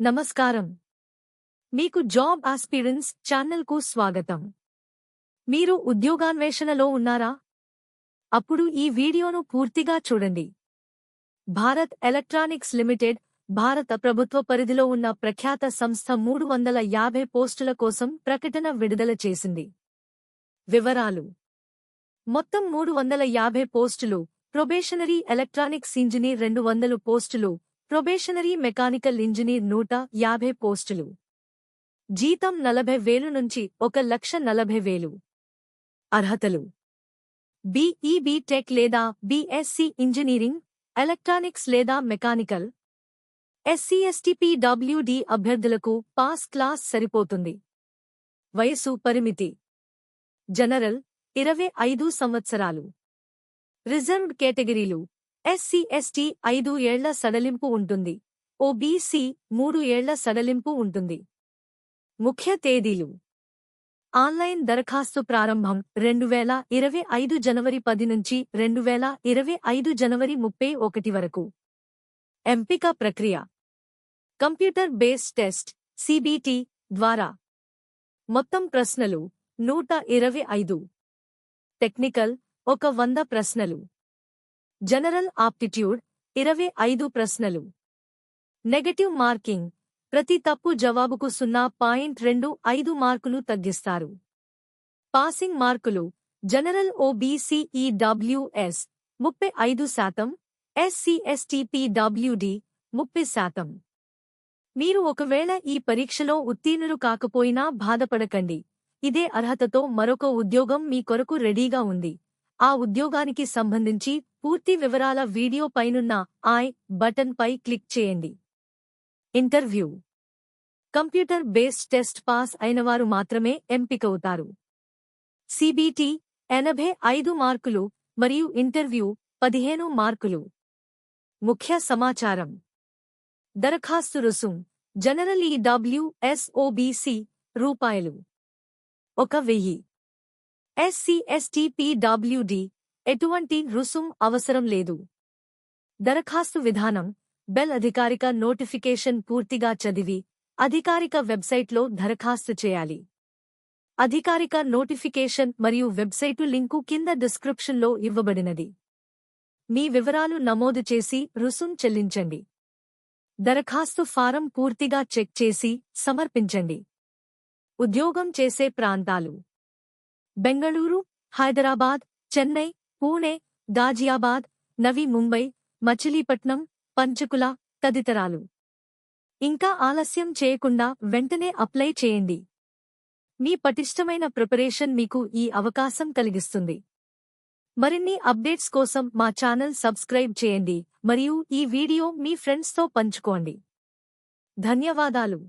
నమస్కారం. మీకు job aspirants ఛానల్కు స్వాగతం. మీరు ఉద్యోగాన్వేషణలో ఉన్నారా? అప్పుడు ఈ వీడియోను పూర్తిగా చూడండి. భారత్ ఎలక్ట్రానిక్స్ లిమిటెడ్ భారత ప్రభుత్వ పరిధిలో ఉన్న ప్రఖ్యాత సంస్థ మూడు వందల యాభై పోస్టుల కోసం ప్రకటన విడుదల చేసింది. వివరాలు. మొత్తం మూడు వందల యాభై పోస్టులు ప్రొబేషనరీ ఎలక్ట్రానిక్స్ ఇంజనీర్ రెండు వందలు పోస్టులు ప్రొబేషనరీ మెకానికల్ ఇంజనీర్ నూట యాభై పోస్టులు. జీతం నలభై వేలు నుంచి ఒక లక్ష నలభై వేలు. అర్హతలు. బీఈబీ టెక్ లేదా బీఎస్సీ ఇంజనీరింగ్ ఎలక్ట్రానిక్స్ లేదా మెకానికల్. ఎస్సీఎస్టీపీడబ్ల్యూడి అభ్యర్థులకు పాస్ క్లాస్ సరిపోతుంది. వయసు పరిమితి. జనరల్ ఇరవై ఐదు సంవత్సరాలు. రిజర్వ్డ్ కేటగిరీలు. ఎస్సీ ఎస్టీ ఐదు ఏళ్ళ సడలింపు ఉంటుంది. ఓబీసీ మూడు ఏళ్ళ సడలింపు ఉంటుంది. ముఖ్య తేదీలు. ఆన్లైన్ దరఖాస్తు ప్రారంభం రెండు వేల ఇరవై ఐదు జనవరి పది నుంచి రెండు వేల ఇరవై ఐదు జనవరి ముప్పై ఒకటి వరకు. ఎంపిక ప్రక్రియ. కంప్యూటర్ బేస్ టెస్ట్ సిబిటి ద్వారా. మొత్తం ప్రశ్నలు నూట ఇరవై ఐదు. టెక్నికల్ ఒక వంద ప్రశ్నలు. జనరల్ ఆప్టిట్యూడ్ ఇరవై ఐదు ప్రశ్నలు. నెగటివ్ మార్కింగ్ ప్రతి తప్పు జవాబుకు సున్నా పాయింట్ రెండు ఐదు మార్కులు తగ్గిస్తారు. పాసింగ్ మార్కులు జనరల్ ఓబీసీఈడబ్ల్యూఎస్ ముప్పై ఐదు శాతం ఎస్సీఎస్టీపీడబ్ల్యూడి ముప్పై శాతం. మీరు ఒకవేళ ఈ పరీక్షలో ఉత్తీర్ణులు కాకపోయినా బాధపడకండి. ఇదే అర్హతతో మరొక ఉద్యోగం మీ కొరకు రెడీగా ఉంది. ఆ ఉద్యోగానికి సంబంధించి పూర్తి వివరాల వీడియో పైనున్న ఐ బటన్ పై క్లిక్ చేయండి. Interview. Computer based test pass అయినవారు మాత్రమే ఎంపికవుతారు. సిబిటి ఎనభై ఐదు మార్కులు మరియు ఇంటర్వ్యూ పదిహేను మార్కులు. ముఖ్య సమాచారం. దరఖాస్తు రుసుం. జనరల్ ఈడబ్ల్యూఎస్ఓబీసీ రూపాయలు. ఒక వెయ్యి. ఎస్సీ ఎస్టీ ఎటువంటి రుసుం అవసరం లేదు. దరఖాస్తు విధానం బెల్ అధికారిక నోటిఫికేషన్ పూర్తిగా చదివి అధికారిక వెబ్సైట్లో దరఖాస్తు చేయాలి. అధికారిక నోటిఫికేషన్ మరియు వెబ్సైటు లింకు కింద డిస్క్రిప్షన్లో ఇవ్వబడినది. మీ వివరాలు నమోదు చేసి రుసుం చెల్లించండి. దరఖాస్తు ఫారం పూర్తిగా చెక్ చేసి సమర్పించండి. ఉద్యోగం చేసే ప్రాంతాలు. బెంగళూరు హైదరాబాద్ చెన్నై పూణే గాజియాబాద్ నవీ ముంబై మచిలీపట్నం పంచకుల తదితరాలు. ఇంకా ఆలస్యం చేయకుండా వెంటనే అప్లై చేయండి. మీ పటిష్టమైన ప్రిపరేషన్ మీకు ఈ అవకాశం కలిగిస్తుంది. మరిన్ని అప్డేట్స్ కోసం మా ఛానల్ సబ్స్క్రైబ్ చేయండి మరియు ఈ వీడియో మీ ఫ్రెండ్స్తో పంచుకోండి. ధన్యవాదాలు.